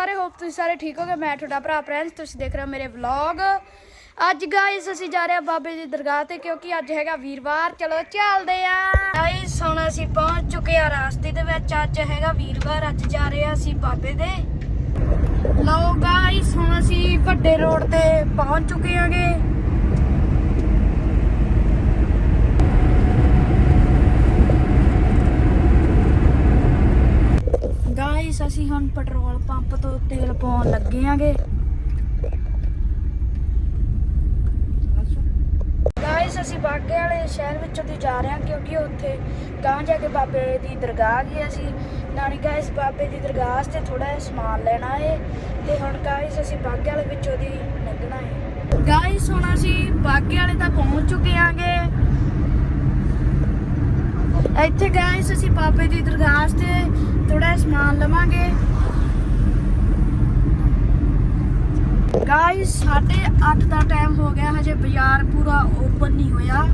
ਸਾਰੇ ਹੋਪ ਤੁਸੀਂ ਸਾਰੇ ਠੀਕ ਹੋਗੇ? ਮੈਂ ਤੁਹਾਡਾ ਭਰਾ ਪ੍ਰਿੰਸ, ਤੁਸੀਂ ਦੇਖ ਰਹੇ ਹੋ ਮੇਰੇ ਵਲੌਗ ਅੱਜ ਗਾਇਸ ਅਸੀਂ ਜਾ ਰਹੇ ਹਾਂ ਬਾਬੇ ਦੀ ਦਰਗਾਹ ਤੇ ਕਿਉਂਕਿ ਅੱਜ ਹੈਗਾ ਵੀਰਵਾਰ। ਚਲੋ ਚੱਲਦੇ ਆ ਗਾਇਸ ਹੁਣ ਅਸੀਂ ਪਹੁੰਚ ਚੁੱਕੇ ਆ ਰਾਸਤੇ ਦੇ ਵਿੱਚ। ਅੱਜ ਹੈਗਾ ਵੀਰਵਾਰ, ਅੱਜ ਜਾ ਰਹੇ ਆ ਅਸੀਂ ਬਾਬੇ ਦੇ। ਲਓ ਗਾਇਸ ਹੁਣ ਅਸੀਂ ਵੱਡੇ ਰੋਡ ਤੇ ਪਹੁੰਚ ਚੁੱਕੇ ਆਂਗੇ ਗਾਇਸ ਅਸੀਂ ਹੁਣ ਪੈਟਰੋਲ ਪੰਪ ਤੋਂ ਤੇਲ ਪਾਉਣ ਲੱਗੇ ਆਂਗੇ। ਗਾਇਸ ਅਸੀਂ ਬਾਗੇ ਵਾਲੇ ਸ਼ਹਿਰ ਵਿੱਚੋਂ ਦੀ ਜਾ ਰਹੇ ਹਾਂ ਕਿਉਂਕਿ ਉੱਥੇ ਗਾਂ ਜਾ ਕੇ ਬਾਬੇ ਦੀ ਦਰਗਾਹ ਗਏ ਅਸੀਂ। ਨਾਲੇ ਗਾਇਸ ਬਾਬੇ ਦੀ ਦਰਗਾਹ ਤੇ ਥੋੜਾ ਜਿਹਾ ਸਮਾਨ ਲੈਣਾ ਏ ਤੇ ਹੁਣ ਗਾਇਸ ਅਸੀਂ ਬਾਗੇ ਵਾਲੇ ਵਿੱਚੋਂ ਦੀ ਲੰਘਣਾ ਏ। ਗਾਇਸ ਹੁਣ ਅਸੀਂ ਬਾਗੇ ਵਾਲੇ ਤੱਕ ਪਹੁੰਚ ਚੁੱਕੇ ਆਂਗੇ। ਇੱਥੇ ਗਾਇਸ ਅਸੀਂ ਬਾਬੇ ਦੀ ਦਰਗਾਹ ਤੇ ਥੋੜਾ ਸਮਾਨ ਲਵਾਂਗੇ। ਗਾਇਸ ਸਾਢੇ 8 ਦਾ ਟਾਈਮ ਹੋ ਗਿਆ, ਹਜੇ ਬਾਜ਼ਾਰ ਪੂਰਾ ਓਪਨ ਨਹੀਂ ਹੋਇਆ।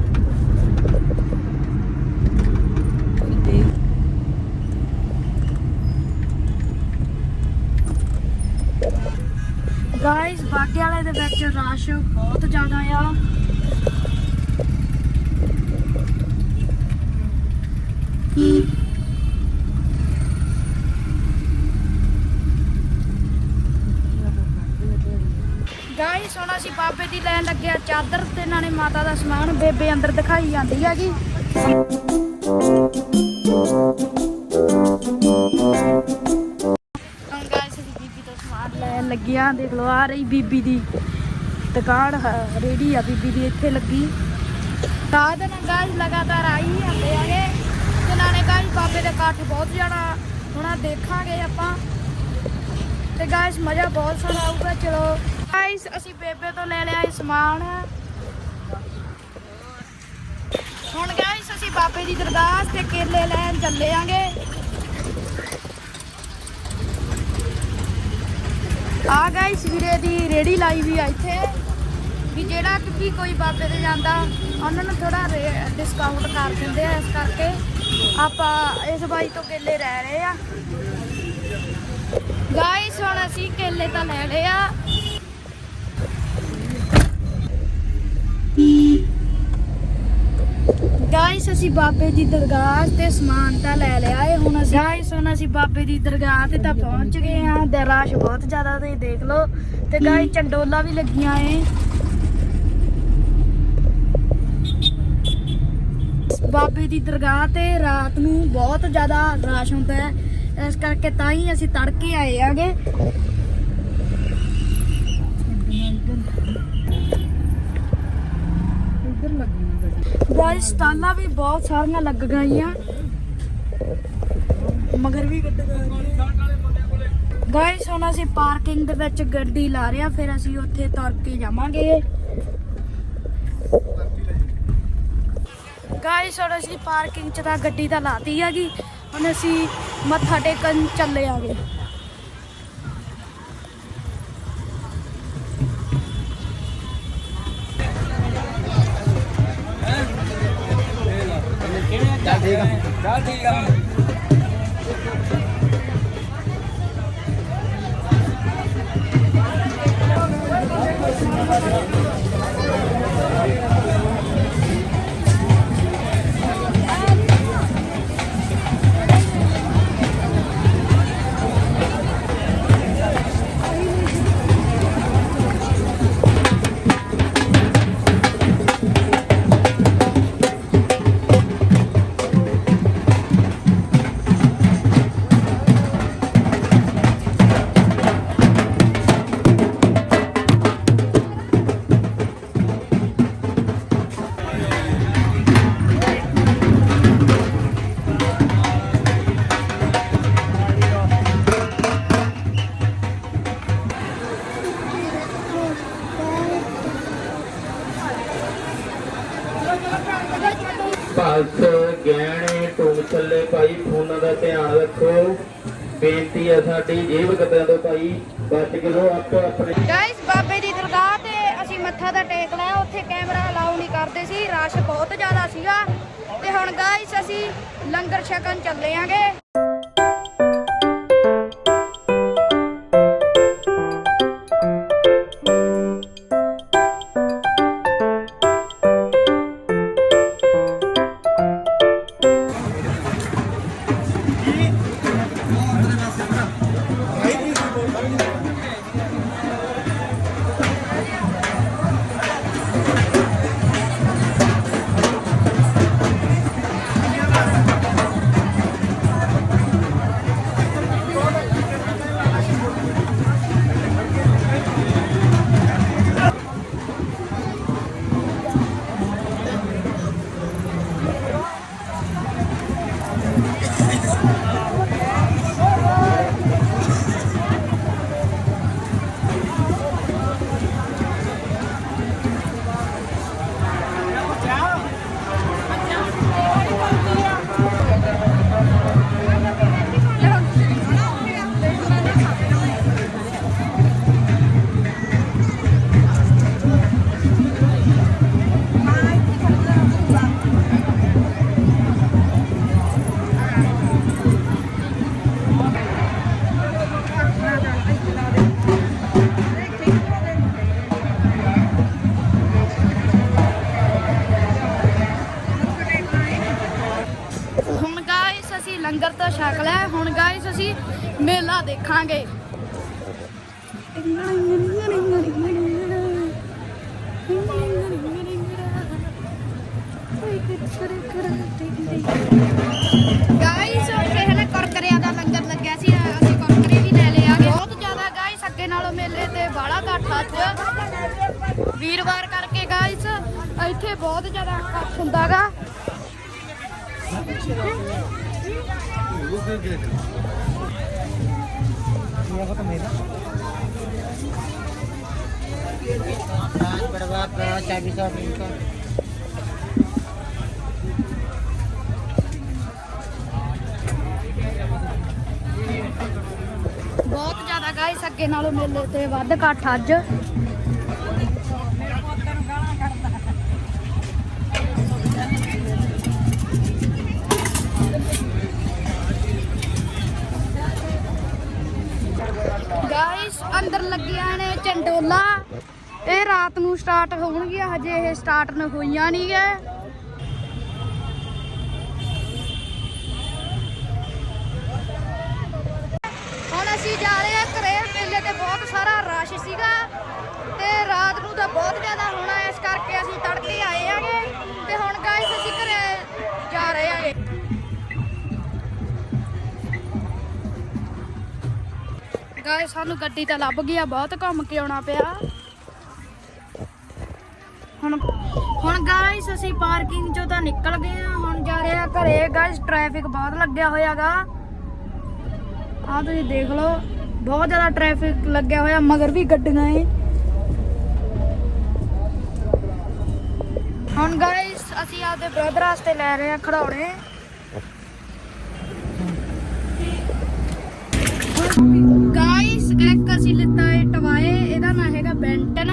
ਗਾਇਸ ਬਾਗੇ ਵਾਲੇ ਦੇ ਵਿੱਚ ਰਸ਼ ਬਹੁਤ ਜ਼ਿਆਦਾ ਆ। ਗਾਇਸ, ਹੁਣ ਅਸੀਂ ਬਾਬੇ ਦੀ ਲੈਣ ਲੱਗਿਆ ਚਾਦਰ ਤੇ ਨਾਲੇ ਮਾਤਾ ਦਾ ਸਮਾਨ ਬੇਬੇ ਅੰਦਰ ਦਿਖਾਈ ਜਾਂਦੀ ਹੈਗੀ ਹੁਣ ਗਾਇਸ, ਅਸੀਂ ਬੀਬੀ ਤੋਂ ਸਮਾਨ ਲੈਣ ਲੱਗਿਆ ਦੇਖ ਲਓ, ਆ ਰਹੀ ਬੀਬੀ ਦੀ ਦੁਕਾਨ ਰੇੜੀ ਆ ਬੀਬੀ ਦੀ, ਇੱਥੇ ਲੱਗੀ। ਰਾਤ ਨੂੰ ਗਾਇਸ ਲਗਾਤਾਰ ਆਈ ਜਾਂਦੇ ਆਗੇ ਤੇ ਨਾਲੇ ਗਾਇਸ ਬਾਬੇ ਦੇ ਇਕੱਠ ਬਹੁਤ ਜਾਣਾ। ਹੁਣ ਦੇਖਾਂਗੇ ਆਪਾਂ। ਤੇ ਗਾਇਸ ਮਜ਼ਾ ਬਹੁਤ ਸਾਰਾ ਆਊਗਾ, ਚਲੋ। ਗਾਇਸ ਅਸੀਂ ਬੇਬੇ ਤੋਂ ਲੈ ਲਿਆ ਇਹ ਸਮਾਨ। ਹੁਣ ਗਾਇਸ ਅਸੀਂ ਬਾਬੇ ਦੀ ਦਰਗਾਹ ਤੇ ਕੇਲੇ ਲੈਣ ਚੱਲੇ ਆਂਗੇ ਆ ਗਾਇਸ ਵੀਰੇ ਦੀ ਰੇੜੀ ਲਾਈ ਵੀ ਆ ਇੱਥੇ, ਵੀ ਜਿਹੜਾ ਕਿ ਕੋਈ ਬਾਬੇ ਦੇ ਜਾਂਦਾ, ਉਹਨਾਂ ਨੂੰ ਥੋੜਾ ਡਿਸਕਾਊਂਟ ਕਰ ਦਿੰਦੇ ਆ ਇਸ ਕਰਕੇ। ਆਪਾਂ ਇਸ ਬਾਈ ਤੋਂ ਕੇਲੇ ਲੈ ਰਹੇ ਆ। ਗਾਇਸ ਹੁਣ ਅਸੀਂ ਕੇਲੇ ਤਾਂ ਲੈ ਲਏ ਆ। ਗਾਇਸ ਅਸੀਂ ਬਾਬੇ ਦੀ ਦਰਗਾਹ ਤੇ ਸਮਾਨ ਤਾਂ ਲੈ ਲਿਆ ਏ, ਹੁਣ ਅਸੀਂ ਗਾਇਸ ਹੁਣ ਅਸੀਂ ਬਾਬੇ ਦੀ ਦਰਗਾਹ ਤੇ ਤਾਂ ਪਹੁੰਚ ਗਏ ਆ ਤੇ ਰਸ਼ ਬਹੁਤ ਜ਼ਿਆਦਾ ਤੁਸੀਂ ਦੇਖ ਲਓ। ਤੇ ਗਾਇਸ ਚੰਡੋਲਾ ਵੀ ਲੱਗੀਆਂ ਏ। ਬਾਬੇ ਦੀ ਦਰਗਾਹ ਤੇ ਰਾਤ ਨੂੰ ਬਹੁਤ ਜ਼ਿਆਦਾ ਰਸ਼ ਹੁੰਦਾ ਹੈ। ਇਸ ਕਰਕੇ ਤਾਂ ਹੀ ਅਸੀਂ ਤੜਕੇ ਆਏ ਆਗੇ ਗਾਇਸ ਸਟਾਲਾਂ ਵੀ ਬਹੁਤ ਸਾਰੀਆਂ ਲੱਗ ਗਈਆਂ। ਮਗਰ ਵੀ ਗਾਇਸ, ਹੁਣ ਅਸੀਂ ਪਾਰਕਿੰਗ ਦੇ ਵਿੱਚ ਗੱਡੀ ਲਾ ਰਹੇ ਫਿਰ ਅਸੀਂ ਉੱਥੇ ਤੁਰ ਕੇ ਜਾਵਾਂਗੇ। ਗਾਇਸ, ਹੁਣ ਅਸੀਂ ਪਾਰਕਿੰਗ 'ਚ ਤਾਂ ਗੱਡੀ ਤਾਂ ਲਾਤੀ ਹੈਗੀ, ਹੁਣ ਅਸੀਂ ਮੱਥਾ ਟੇਕਣ ਚੱਲੇ ਆਗੇ। ਪਲਸ ਗਹਿਣੇ ਟੂਮ ਚੱਲੇ ਭਾਈ ਫੋਨਾਂ ਦਾ ਧਿਆਨ ਰੱਖੋ। ਬੇਨਤੀ ਹੈ ਸਾਡੀ ਜੇਬ ਕਤਿਆਂ ਤੋਂ ਭਾਈ ਬਚ ਕੇ ਰਹੋ ਆਪੋ ਆਪਣੇ। ਗਾਇਸ ਬਾਬੇ ਦੀ ਦਰਗਾਹ ਤੇ ਅਸੀਂ ਮੱਥਾ ਤਾਂ ਟੇਕ ਲਿਆ, ਉੱਥੇ ਕੈਮਰਾ ਅਲਾਉ ਨਹੀਂ ਕਰਦੇ ਸੀ, ਰਸ਼ ਬਹੁਤ ਜ਼ਿਆਦਾ ਸੀਗਾ। ਤੇ ਹੁਣ ਗਾਇਸ ਅਸੀਂ ਲੰਗਰ ਛਕਣ ਚੱਲੇ ਆਂਗੇ। ਮੇਲਾ ਦੇਖਾਂਗੇ। ਗਾਇਸ ਕਿਸੇ ਨੇ ਕੁਰਕਰਿਆਂ ਦਾ ਲੰਗਰ ਲੱਗਿਆ ਸੀ, ਅਸੀਂ ਕੁਰਕਰੇ ਵੀ ਲੈ ਲਿਆ ਬਹੁਤ ਜ਼ਿਆਦਾ ਗਾਇਸ ਅੱਗੇ ਨਾਲੋਂ ਮੇਲੇ ਤੇ ਬਾਲਾ ਘੱਟ ਅੱਜ। ਵੀਰਵਾਰ ਕਰਕੇ ਗਾਇਸ ਇੱਥੇ ਬਹੁਤ ਜ਼ਿਆਦਾ ਇਕੱਠ ਹੁੰਦਾਗਾ ਬਹੁਤ ਜ਼ਿਆਦਾ ਗਾਇਸ ਅੱਗੇ ਨਾਲੋਂ ਮੇਲੇ ਤੇ ਵੱਧ ਇਕੱਠ ਅੱਜ। ਨੇ ਇਹ ਰਾਤ ਨੂੰ ਸਟਾਰਟ ਹੋਣਗੀਆਂ ਹਜੇ ਇਹ ਸਟਾਰਟ ਨ ਹੋਈਆਂ ਨਹੀਂ ਗਏ ਗਾਇਸ ਸਾਨੂੰ ਗੱਡੀ ਤਾਂ ਲੱਭ ਗਿਆ, ਬਹੁਤ ਘੁੰਮ ਕੇ ਆਉਣਾ ਪਿਆ। ਹੁਣ ਹੁਣ ਗਾਇਸ ਅਸੀਂ ਪਾਰਕਿੰਗ ਚੋਂ ਤਾਂ ਨਿਕਲ ਗਏ ਆ ਹੁਣ ਜਾ ਰਹੇ ਆ ਘਰੇ। ਗਾਇਸ ਟ੍ਰੈਫਿਕ ਬਹੁਤ ਲੱਗਿਆ ਹੋਇਆਗਾ। ਆ ਤੁਸੀਂ ਦੇਖ ਲਓ, ਬਹੁਤ ਜ਼ਿਆਦਾ ਟ੍ਰੈਫਿਕ ਲੱਗਿਆ ਹੋਇਆ, ਮਗਰ ਵੀ ਗੱਡੀਆਂ ਏ। ਹੁਣ ਗਾਇਸ ਅਸੀਂ ਆਪਦੇ ਬ੍ਰਦਰ ਵਾਸਤੇ ਲੈ ਰਹੇ ਆ ਖੜਾਉਣੇ ਗਾਇਸ ਇੱਕ ਅਸੀਂ ਲਿੱਤਾ ਹੈ ਟਵਾਏ ਇਹਦਾ ਨਾਂ ਹੈਗਾ ਬੈਂਟਨ